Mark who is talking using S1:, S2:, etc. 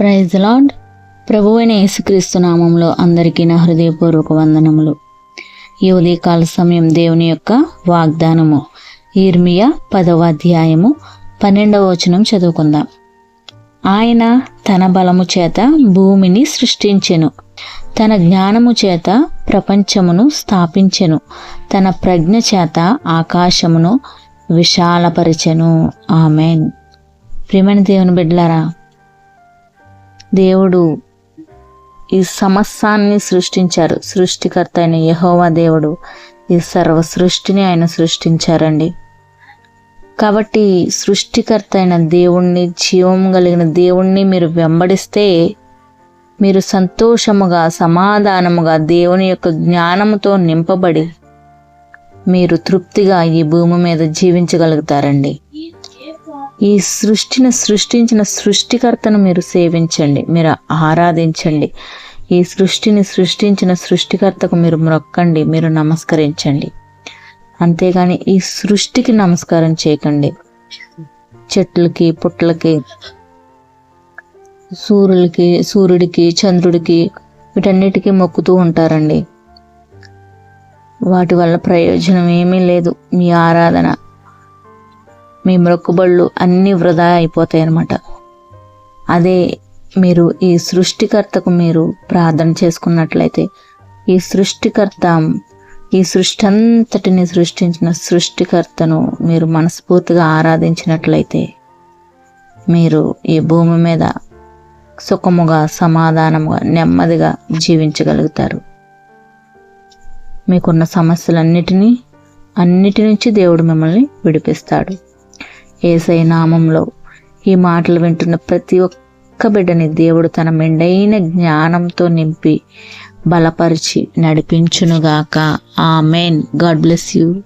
S1: Praise lord ప్రభు అయిన యేసుక్రీస్తు నామంలో అందరికీ నా హృదయపూర్వక వందనములు. ఈ ఉదయకాల సమయం దేవుని యొక్క వాగ్దానము. ఈర్మియా పదవ అధ్యాయము పన్నెండవ వచనం చదువుకుందాం. ఆయన తన బలము చేత భూమిని సృష్టించెను. తన జ్ఞానము చేత ప్రపంచమును స్థాపించెను. తన ప్రజ్ఞ చేత ఆకాశమును విశాలపరిచెను. ఆమెన్. ప్రియమైన దేవుని బిడ్డలారా దేవుడు ఈ సమస్తాన్ని సృష్టించారు. సృష్టికర్త అయిన యహోవా దేవుడు ఈ సర్వ సృష్టిని ఆయన సృష్టించారండి. కాబట్టి సృష్టికర్త అయిన దేవుణ్ణి జీవం కలిగిన దేవుణ్ణి మీరు వెంబడిస్తే మీరు సంతోషముగా సమాధానముగా దేవుని యొక్క జ్ఞానముతో నింపబడి మీరు తృప్తిగా ఈ భూమి మీద జీవించగలుగుతారండి. ఈ సృష్టిని సృష్టించిన సృష్టికర్తను మీరు సేవించండి మీరు ఆరాధించండి. ఈ సృష్టిని సృష్టించిన సృష్టికర్తకు మీరు మొక్కండి మీరు నమస్కరించండి. అంతేగాని ఈ సృష్టికి నమస్కారం చేయకండి. చెట్లకి పుట్లకి సూర్యులకి సూర్యుడికి చంద్రుడికి వీటన్నిటికీ మొక్కుతూ ఉంటారండి. వాటి వల్ల ప్రయోజనం ఏమీ లేదు. మీ ఆరాధన మీ మొక్కుబళ్ళు అన్నీ వృధా అయిపోతాయి అన్నమాట అదే మీరు ఈ సృష్టికర్తకు మీరు ప్రార్థన చేసుకున్నట్లయితే ఈ సృష్టికర్త ఈ సృష్టి అంతటిని సృష్టించిన సృష్టికర్తను మీరు మనస్ఫూర్తిగా ఆరాధించినట్లయితే మీరు ఈ భూమి మీద సుఖముగా సమాధానముగా నెమ్మదిగా జీవించగలుగుతారు. మీకున్న సమస్యలన్నిటినీ అన్నిటి నుంచి దేవుడు మిమ్మల్ని విడిపిస్తాడు. ఏసై నామంలో ఈ మాటలు వింటున్న ప్రతి ఒక్క బిడ్డని దేవుడు తన మెండైన జ్ఞానంతో నింపి బలపరిచి నడిపించునుగాక. ఆ మెయిన్ గాడ్ బ్లెస్ యూ.